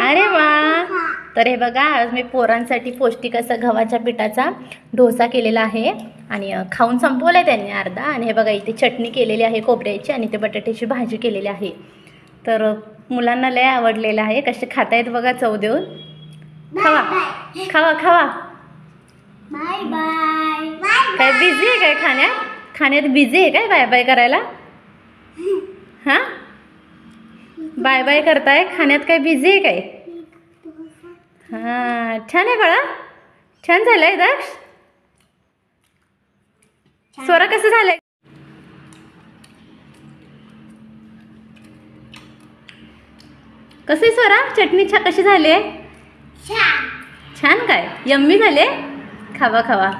अरे वा. तर हे बघा आज मी पोरांसाठी पौष्टिक असा गव्हाच्या पिठाचा डोसा केलेला आहे. आणि खाऊन संपवलाय त्यांनी अर्धा. आणि हे बघा इथे चटणी केलेली आहे खोबऱ्याची आणि ते बटाट्याची भाजी केलेली आहे. तर मुलांना लय आवडलेलं आहे. कसे खातायत बघा चव देऊन. खावा. खावा खावा. बाय बाय बाय काय बिझी आहे काय खाण्यात? खाण्यात बिझी आहे काय बाय बाय करायला? हां? बाय बाय करताय? खाण्यात काय बिझी आहे काय? हां छान आहे बाळा. छान झालंय दक्ष. स्वरा कसं झालंय? कसं स्वरा चटणी छा कशी झाली? आहे छान काय? यम्मी झाले? खावा खावा.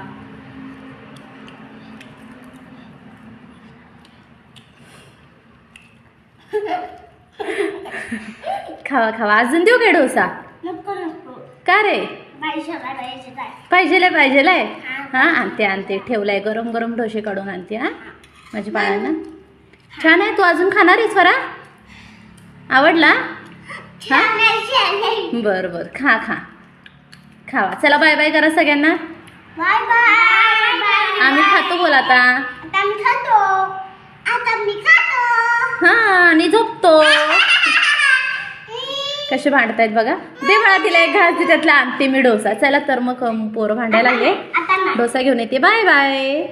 खावा खावा. अजून देऊ काय डोसा? का रे? पाहिजे पाहिजे काय पाहिजेलाय पाहिजेलाय? हां. आणते आणते. ठेवलाय. गरम गरम डोसे काढून आणते हां? माझ्या बाळांना छान आहे तू अजून खाणार आहेस स्वरा आवडला? आहे बरं बरं. खा खा. खावा. चला बाय बाय करा सगळ्यांना. बाय बाय आम्ही खातो बोल आता. आता मी खातो. आता मी खातो. हा आणि झोपतो. कसे भांडतायत बघा. दे मला तिला एक घास त्यातला आणते मी डोसा. चला तर मग पोरं भांडायला लागले. डोसा घेऊन येते. Bye bye.